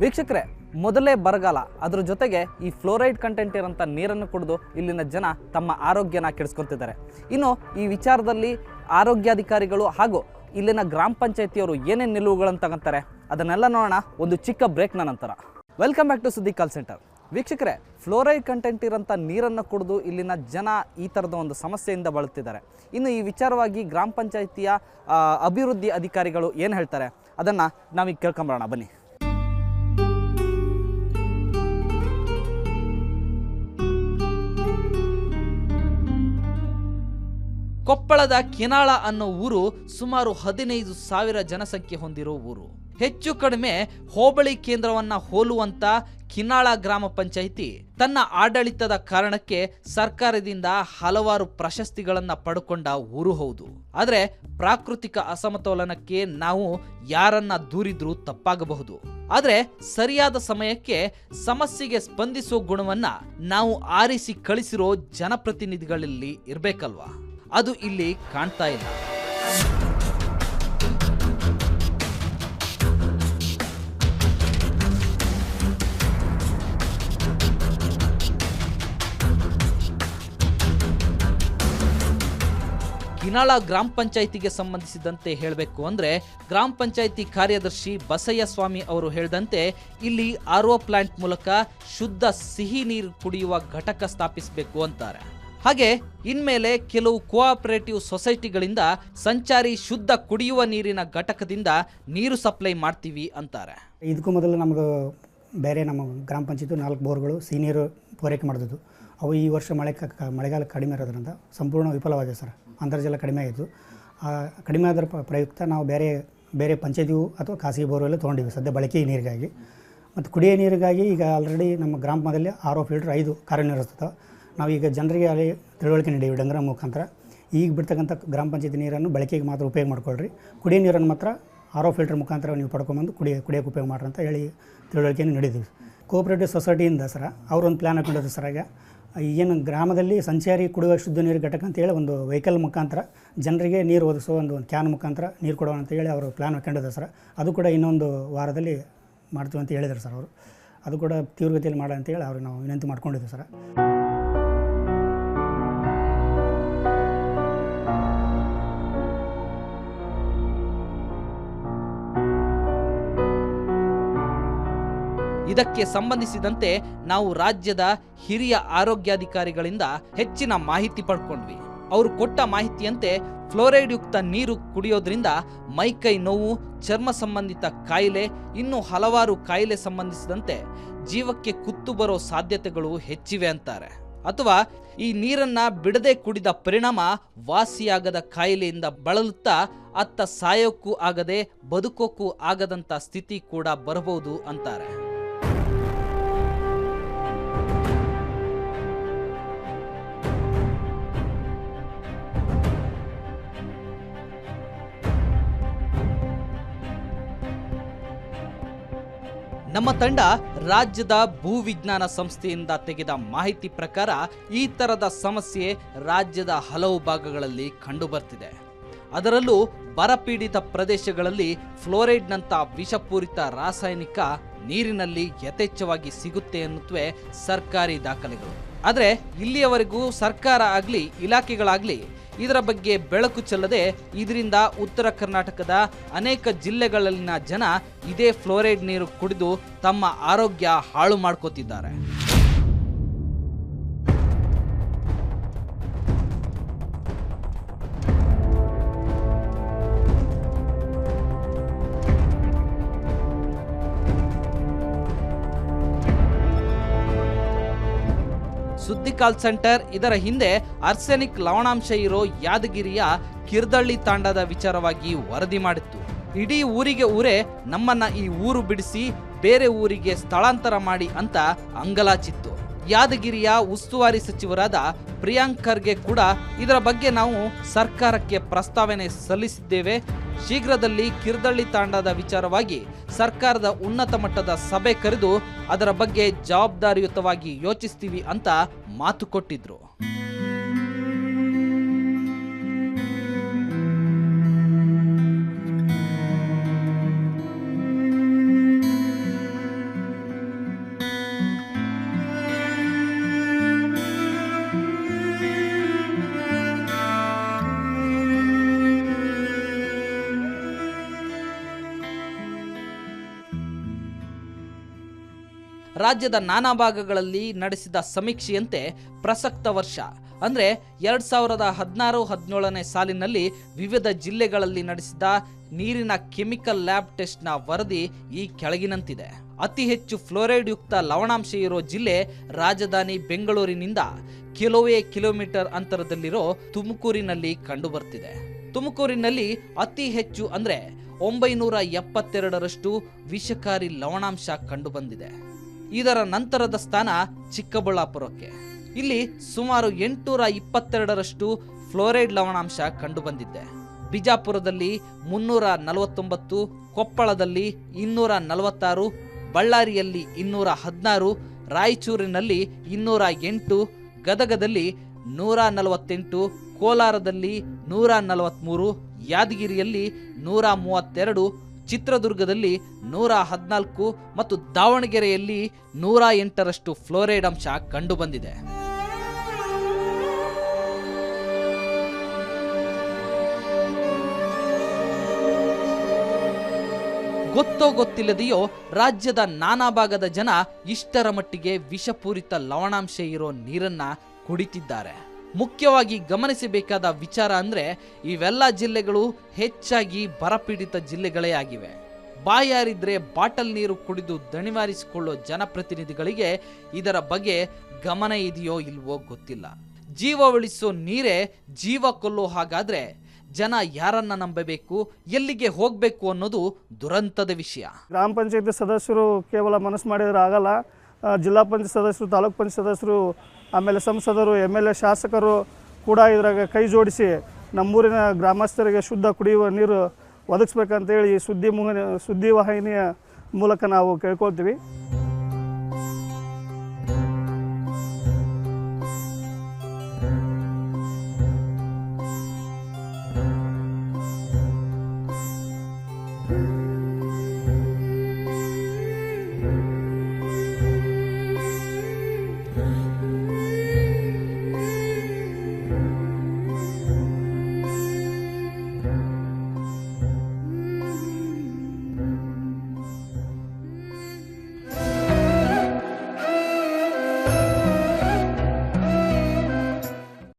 ವೀಕ್ಷಕರೇ, ಮೊದಲೇ ಬರಗಾಲ. ಅದರ ಜೊತೆಗೆ ಈ ಫ್ಲೋರೈಡ್ ಕಂಟೆಂಟ್ ಇರೋಂಥ ನೀರನ್ನು ಕುಡಿದು ಇಲ್ಲಿನ ಜನ ತಮ್ಮ ಆರೋಗ್ಯನ ಕೆಡಿಸ್ಕೊತಿದ್ದಾರೆ ಇನ್ನು ಈ ವಿಚಾರದಲ್ಲಿ ಆರೋಗ್ಯಾಧಿಕಾರಿಗಳು ಹಾಗೂ ಇಲ್ಲಿನ ಗ್ರಾಮ ಪಂಚಾಯತಿಯವರು ಏನೇನು ನಿಲುವುಗಳನ್ನು ತಗೊಂತಾರೆ? ಅದನ್ನೆಲ್ಲ ನೋಡೋಣ ಒಂದು ಚಿಕ್ಕ ಬ್ರೇಕ್ನ ನಂತರ. ವೆಲ್ಕಮ್ ಬ್ಯಾಕ್ ಟು ಸುದ್ದಿ ಕಾಲ್ ಸೆಂಟರ್ ವೀಕ್ಷಕರೇ ಫ್ಲೋರೈಡ್ ಕಂಟೆಂಟ್ ಇರೋಂಥ ನೀರನ್ನು ಕುಡಿದು ಇಲ್ಲಿನ ಜನ ಈ ಥರದ ಒಂದು ಸಮಸ್ಯೆಯಿಂದ ಬಳಲ್ತಿದ್ದಾರೆ. ಇನ್ನು ಈ ವಿಚಾರವಾಗಿ ಗ್ರಾಮ ಪಂಚಾಯಿತಿಯ ಅಭಿವೃದ್ಧಿ ಅಧಿಕಾರಿಗಳು ಏನು ಹೇಳ್ತಾರೆ? ಅದನ್ನು ನಾವೀಗ ಕೇಳ್ಕೊಂಬರೋಣ, ಬನ್ನಿ. ಕೊಪ್ಪಳದ ಕೆನಾಳ ಅನ್ನೋ ಊರು ಸುಮಾರು ಹದಿನೈದು ಸಾವಿರ ಜನಸಂಖ್ಯೆ ಹೊಂದಿರೋ ಊರು. ಹೆಚ್ಚು ಕಡಿಮೆ ಹೋಬಳಿ ಕೇಂದ್ರವನ್ನ ಹೋಲುವಂತ ಕಿನಾಳ ಗ್ರಾಮ ಪಂಚಾಯಿತಿ ತನ್ನ ಆಡಳಿತದ ಕಾರಣಕ್ಕೆ ಸರ್ಕಾರದಿಂದ ಹಲವಾರು ಪ್ರಶಸ್ತಿಗಳನ್ನ ಪಡ್ಕೊಂಡ ಊರು ಹೌದು. ಆದರೆ ಪ್ರಾಕೃತಿಕ ಅಸಮತೋಲನಕ್ಕೆ ನಾವು ಯಾರನ್ನ ದೂರಿದ್ರೂ ತಪ್ಪಾಗಬಹುದು. ಆದರೆ ಸರಿಯಾದ ಸಮಯಕ್ಕೆ ಸಮಸ್ಯೆಗೆ ಸ್ಪಂದಿಸುವ ಗುಣವನ್ನ ನಾವು ಆರಿಸಿ ಕಳಿಸಿರೋ ಜನಪ್ರತಿನಿಧಿಗಳಲ್ಲಿ ಇರಬೇಕಲ್ವಾ? ಅದು ಇಲ್ಲಿ ಕಾಣ್ತಾ ಇಲ್ಲ. ಕಿನಾಳ ಗ್ರಾಮ ಪಂಚಾಯಿತಿಗೆ ಸಂಬಂಧಿಸಿದಂತೆ ಹೇಳಬೇಕು ಅಂದರೆ ಗ್ರಾಮ ಪಂಚಾಯಿತಿ ಕಾರ್ಯದರ್ಶಿ ಬಸಯ್ಯ ಸ್ವಾಮಿ ಅವರು ಹೇಳಿದಂತೆ ಇಲ್ಲಿ ಆರ್ ಪ್ಲಾಂಟ್ ಮೂಲಕ ಶುದ್ಧ ಸಿಹಿ ನೀರು ಕುಡಿಯುವ ಘಟಕ ಸ್ಥಾಪಿಸಬೇಕು ಅಂತಾರೆ. ಹಾಗೆ ಇನ್ಮೇಲೆ ಕೆಲವು ಕೋಆಪರೇಟಿವ್ ಸೊಸೈಟಿಗಳಿಂದ ಸಂಚಾರಿ ಶುದ್ಧ ಕುಡಿಯುವ ನೀರಿನ ಘಟಕದಿಂದ ನೀರು ಸಪ್ಲೈ ಮಾಡ್ತೀವಿ ಅಂತಾರೆ. ಇದಕ್ಕೂ ಮೊದಲು ನಮ್ಮದು ಬೇರೆ ನಮ್ಮ ಗ್ರಾಮ ಪಂಚಾಯತ್ ನಾಲ್ಕು ಬೋರ್ಗಳು ಸೀನಿಯರು ಪೂರೈಕೆ ಮಾಡಿದ್ದು ಅವು ಈ ವರ್ಷ ಮಳೆ ಮಳೆಗಾಲ ಕಡಿಮೆ ಇರೋದ್ರಿಂದ ಸಂಪೂರ್ಣ ವಿಫಲವಾಗಿದೆ ಸರ್. ಅಂತರ್ಜಲ ಕಡಿಮೆ ಆಯಿತು ಕಡಿಮೆ ಆದ ಪ್ರಯುಕ್ತ ನಾವು ಬೇರೆ ಬೇರೆ ಪಂಚಾಯತಿಯು ಅಥವಾ ಖಾಸಗಿ ಬೋರ್ವೆಲ್ಲ ತೊಗೊಂಡಿವಿ ಸದ್ಯ ಬಳಕೆ ನೀರಿಗಾಗಿ. ಮತ್ತು ಕುಡಿಯೋ ನೀರಿಗಾಗಿ ಈಗ ಆಲ್ರೆಡಿ ನಮ್ಮ ಗ್ರಾಮದಲ್ಲಿ ಆರೋ ಫಿಲ್ಟ್ರ್ ಐದು ನಾವು ಈಗ ಜನರಿಗೆ ಅಲ್ಲಿ ತಿಳುವಳಿಕೆ ನೀಡೀವಿ ಡಂಗರ ಮುಖಾಂತರ. ಈಗ ಬಿಡ್ತಕ್ಕಂಥ ಗ್ರಾಮ ಪಂಚಾಯತಿ ನೀರನ್ನು ಬಳಕೆಗೆ ಮಾತ್ರ ಉಪಯೋಗ ಮಾಡ್ಕೊಳ್ರಿ. ಕುಡಿಯೋ ನೀರನ್ನು ಮಾತ್ರ ಆರೋ ಫಿಲ್ಟರ್ ಮುಖಾಂತರ ನೀವು ಪಡ್ಕೊಂಬಂದು ಕುಡಿಯ ಕುಡಿಯೋಕೆ ಉಪಯೋಗ ಮಾಡ್ರಿ ಅಂತ ಹೇಳಿ ತಿಳುವಳಿಕೆಯನ್ನು ನೀಡಿದ್ದೀವಿ. ಕೋಆಪರೇಟಿವ್ ಸೊಸೈಟಿಯಿಂದ ಸರ, ಅವರೊಂದು ಪ್ಲ್ಯಾನ್ ಹಾಕೊಂಡಿದ್ರು ಸರ್ ಈಗ. ಏನು ಗ್ರಾಮದಲ್ಲಿ ಸಂಚಾರಿ ಕುಡಿಯುವ ಶುದ್ಧ ನೀರು ಘಟಕ ಅಂತೇಳಿ ಒಂದು ವೆಹಿಕಲ್ ಮುಖಾಂತರ ಜನರಿಗೆ ನೀರು ಒದಗಿಸುವ ಒಂದು ಕ್ಯಾನ್ ಮುಖಾಂತರ ನೀರು ಕೊಡೋಣ ಅಂತೇಳಿ ಅವರು ಪ್ಲ್ಯಾನ್ ಹಾಕೊಂಡಿದ್ದಾರೆ ಸರ್. ಅದು ಕೂಡ ಇನ್ನೊಂದು ವಾರದಲ್ಲಿ ಮಾಡ್ತೀವಿ ಅಂತ ಹೇಳಿದರು ಸರ್ ಅವರು. ಅದು ಕೂಡ ತೀವ್ರಗತಿಯಲ್ಲಿ ಮಾಡೋಣ ಅಂತೇಳಿ ಅವ್ರಿಗೆ ನಾವು ವಿನಂತಿ ಮಾಡ್ಕೊಂಡಿದ್ದೀವಿ ಸರ್. ಇದಕ್ಕೆ ಸಂಬಂಧಿಸಿದಂತೆ ನಾವು ರಾಜ್ಯದ ಹಿರಿಯ ಆರೋಗ್ಯಾಧಿಕಾರಿಗಳಿಂದ ಹೆಚ್ಚಿನ ಮಾಹಿತಿ ಪಡ್ಕೊಂಡ್ವಿ. ಅವರು ಕೊಟ್ಟ ಮಾಹಿತಿಯಂತೆ ಫ್ಲೋರೈಡ್ ಯುಕ್ತ ನೀರು ಕುಡಿಯೋದ್ರಿಂದ ಮೈಕೈ ನೋವು, ಚರ್ಮ ಸಂಬಂಧಿತ ಕಾಯಿಲೆ, ಇನ್ನು ಹಲವಾರು ಕಾಯಿಲೆ ಸಂಬಂಧಿಸಿದಂತೆ ಜೀವಕ್ಕೆ ಕುತ್ತು ಬರೋ ಸಾಧ್ಯತೆಗಳು ಹೆಚ್ಚಿವೆ ಅಂತಾರೆ. ಅಥವಾ ಈ ನೀರನ್ನ ಬಿಡದೆ ಕುಡಿದ ಪರಿಣಾಮ ವಾಸಿಯಾಗದ ಕಾಯಿಲೆಯಿಂದ ಬಳಲುತ್ತಾ ಅತ್ತ ಸಾಯೋಕ್ಕೂ ಆಗದೆ ಬದುಕೋಕ್ಕೂ ಆಗದಂತ ಸ್ಥಿತಿ ಕೂಡ ಬರಬಹುದು ಅಂತಾರೆ. ನಮ್ಮ ತಂಡ ರಾಜ್ಯದ ಭೂವಿಜ್ಞಾನ ಸಂಸ್ಥೆಯಿಂದ ತೆಗೆದ ಮಾಹಿತಿ ಪ್ರಕಾರ ಈ ತರದ ಸಮಸ್ಯೆ ರಾಜ್ಯದ ಹಲವು ಭಾಗಗಳಲ್ಲಿ ಕಂಡುಬರ್ತಿದೆ. ಅದರಲ್ಲೂ ಬರಪೀಡಿತ ಪ್ರದೇಶಗಳಲ್ಲಿ ಫ್ಲೋರೈಡ್ನಂಥ ವಿಷಪೂರಿತ ರಾಸಾಯನಿಕ ನೀರಿನಲ್ಲಿ ಯಥೇಚ್ಛವಾಗಿ ಸಿಗುತ್ತೆ ಎನ್ನುತ್ತವೆ ಸರ್ಕಾರಿ ದಾಖಲೆಗಳು. ಆದರೆ ಇಲ್ಲಿಯವರೆಗೂ ಸರ್ಕಾರ ಆಗಲಿ, ಇಲಾಖೆಗಳಾಗಲಿ ಇದರ ಬಗ್ಗೆ ಬೆಳಕು ಚೆಲ್ಲದೆ ಇದರಿಂದ ಉತ್ತರ ಕರ್ನಾಟಕದ ಅನೇಕ ಜಿಲ್ಲೆಗಳಲ್ಲಿನ ಜನ ಇದೇ ಫ್ಲೋರೈಡ್ ನೀರು ಕುಡಿದು ತಮ್ಮ ಆರೋಗ್ಯ ಹಾಳು ಮಾಡ್ಕೋತಿದ್ದಾರೆ. Call center. ಇದರ ಹಿಂದೆ ಅರ್ಸೆನಿಕ್ ಲವಣಾಂಶ ಇರೋ ಯಾದಗಿರಿಯ ಕಿರ್ದಳ್ಳಿ ತಾಂಡದ ವಿಚಾರವಾಗಿ ವರದಿ ಮಾಡಿತ್ತು. ಇಡೀ ಊರಿಗೆ ಊರೇ ನಮ್ಮನ್ನ ಈ ಊರು ಬಿಡಿಸಿ ಬೇರೆ ಊರಿಗೆ ಸ್ಥಳಾಂತರ ಮಾಡಿ ಅಂತ ಅಂಗಲಾಚಿತ್ತು. ಯಾದಗಿರಿಯ ಉಸ್ತುವಾರಿ ಸಚಿವರಾದ ಪ್ರಿಯಾಂಕ್ ಖರ್ಗೆ ಕೂಡ ಇದರ ಬಗ್ಗೆ ನಾವು ಸರ್ಕಾರಕ್ಕೆ ಪ್ರಸ್ತಾವನೆ ಸಲ್ಲಿಸಿದ್ದೇವೆ. ಶೀಘ್ರದಲ್ಲಿ ಕಿರ್ದಳ್ಳಿ ತಾಂಡದ ವಿಚಾರವಾಗಿ ಸರ್ಕಾರದ ಉನ್ನತ ಮಟ್ಟದ ಸಭೆ ಕರೆದು ಅದರ ಬಗ್ಗೆ ಜವಾಬ್ದಾರಿಯುತವಾಗಿ ಯೋಚಿಸ್ತೀವಿ ಅಂತ ಮಾತು ಕೊಟ್ಟಿದ್ರು. ರಾಜ್ಯದ ನಾನಾ ಭಾಗಗಳಲ್ಲಿ ನಡೆಸಿದ ಸಮೀಕ್ಷೆಯಂತೆ ಪ್ರಸಕ್ತ ವರ್ಷ, ಅಂದರೆ ಎರಡ್ ಸಾವಿರದ ಹದಿನಾರು ಹದಿನೇಳನೇ ಸಾಲಿನಲ್ಲಿ ವಿವಿಧ ಜಿಲ್ಲೆಗಳಲ್ಲಿ ನಡೆಸಿದ ನೀರಿನ ಕೆಮಿಕಲ್ ಲ್ಯಾಬ್ ಟೆಸ್ಟ್ನ ವರದಿ ಈ ಕೆಳಗಿನಂತಿದೆ. ಅತಿ ಹೆಚ್ಚು ಫ್ಲೋರೈಡ್ ಯುಕ್ತ ಲವಣಾಂಶ ಇರೋ ಜಿಲ್ಲೆ ರಾಜಧಾನಿ ಬೆಂಗಳೂರಿನಿಂದ ಕೆಲವೇ ಕಿಲೋಮೀಟರ್ ಅಂತರದಲ್ಲಿರೋ ತುಮಕೂರಿನಲ್ಲಿ ಕಂಡುಬರ್ತಿದೆ. ತುಮಕೂರಿನಲ್ಲಿ ಅತಿ ಹೆಚ್ಚು ಅಂದರೆ ಒಂಬೈನೂರ ಎಪ್ಪತ್ತೆರಡರಷ್ಟು ವಿಷಕಾರಿ ಲವಣಾಂಶ ಕಂಡುಬಂದಿದೆ. ಇದರ ನಂತರದ ಸ್ಥಾನ ಚಿಕ್ಕಬಳ್ಳಾಪುರಕ್ಕೆ. ಇಲ್ಲಿ ಸುಮಾರು ಎಂಟುನೂರ ಇಪ್ಪತ್ತೆರಡರಷ್ಟು ಫ್ಲೋರೈಡ್ ಲವಣಾಂಶ ಕಂಡುಬಂದಿದೆ. ಬಿಜಾಪುರದಲ್ಲಿ ಮುನ್ನೂರ ನಲವತ್ತೊಂಬತ್ತು, ಕೊಪ್ಪಳದಲ್ಲಿ ಇನ್ನೂರ ನಲವತ್ತಾರು, ಬಳ್ಳಾರಿಯಲ್ಲಿ ಇನ್ನೂರ ಹದಿನಾರು, ರಾಯಚೂರಿನಲ್ಲಿ ಇನ್ನೂರ ಎಂಟು, ಗದಗದಲ್ಲಿ ನೂರ ನಲವತ್ತೆಂಟು, ಕೋಲಾರದಲ್ಲಿ ನೂರ ನಲವತ್ತ್ಮೂರು ಯಾದಗಿರಿಯಲ್ಲಿ ನೂರ ಮೂವತ್ತೆರಡು ಚಿತ್ರದುರ್ಗದಲ್ಲಿ ನೂರ ಹದಿನಾಲ್ಕು ಮತ್ತು ದಾವಣಗೆರೆಯಲ್ಲಿ ನೂರ ಎಂಟರಷ್ಟು ಫ್ಲೋರೈಡ್ ಅಂಶ ಕಂಡುಬಂದಿದೆ ಗೊತ್ತೋ ಗೊತ್ತಿಲ್ಲದೆಯೋ ರಾಜ್ಯದ ನಾನಾ ಭಾಗದ ಜನ ಇಷ್ಟರ ಮಟ್ಟಿಗೆ ವಿಷಪೂರಿತ ಲವಣಾಂಶ ಇರೋ ನೀರನ್ನ ಕುಡಿತಿದ್ದಾರೆ. ಮುಖ್ಯವಾಗಿ ಗಮನಿಸಬೇಕಾದ ವಿಚಾರ ಅಂದರೆ ಇವೆಲ್ಲ ಜಿಲ್ಲೆಗಳು ಹೆಚ್ಚಾಗಿ ಬರಪೀಡಿತ ಜಿಲ್ಲೆಗಳೇ ಆಗಿವೆ. ಬಾಯಾರಿದ್ರೆ ಬಾಟಲ್ ನೀರು ಕುಡಿದು ದಣಿವಾರಿಸಿಕೊಳ್ಳೋ ಜನಪ್ರತಿನಿಧಿಗಳಿಗೆ ಇದರ ಬಗ್ಗೆ ಗಮನ ಇದೆಯೋ ಇಲ್ವೋ ಗೊತ್ತಿಲ್ಲ. ಜೀವ ಉಳಿಸೋ ನೀರೇ ಜೀವ ಕೊಲ್ಲೋ ಹಾಗಾದ್ರೆ ಜನ ಯಾರನ್ನ ನಂಬಬೇಕು, ಎಲ್ಲಿಗೆ ಹೋಗಬೇಕು ಅನ್ನೋದು ದುರಂತದ ವಿಷಯ. ಗ್ರಾಮ ಪಂಚಾಯತಿ ಸದಸ್ಯರು ಕೇವಲ ಮನಸ್ಸು ಮಾಡಿದರೆ ಆಗಲ್ಲ. ಜಿಲ್ಲಾ ಪಂಚಾಯತ್ ಸದಸ್ಯರು, ತಾಲೂಕ್ ಪಂಚಾಯತ್ ಸದಸ್ಯರು, ಆಮೇಲೆ ಸಂಸದರು, ಎಂ ಎಲ್ ಎ ಶಾಸಕರು ಕೂಡ ಇದ್ರಾಗ ಕೈ ಜೋಡಿಸಿ ನಮ್ಮೂರಿನ ಗ್ರಾಮಸ್ಥರಿಗೆ ಶುದ್ಧ ಕುಡಿಯುವ ನೀರು ಒದಗಿಸ್ಬೇಕಂತೇಳಿ ಸುದ್ದಿ ಮುಹ ಸುದ್ದಿ ವಾಹಿನಿಯ ಮೂಲಕ ನಾವು ಕೇಳ್ಕೊಳ್ತೀವಿ.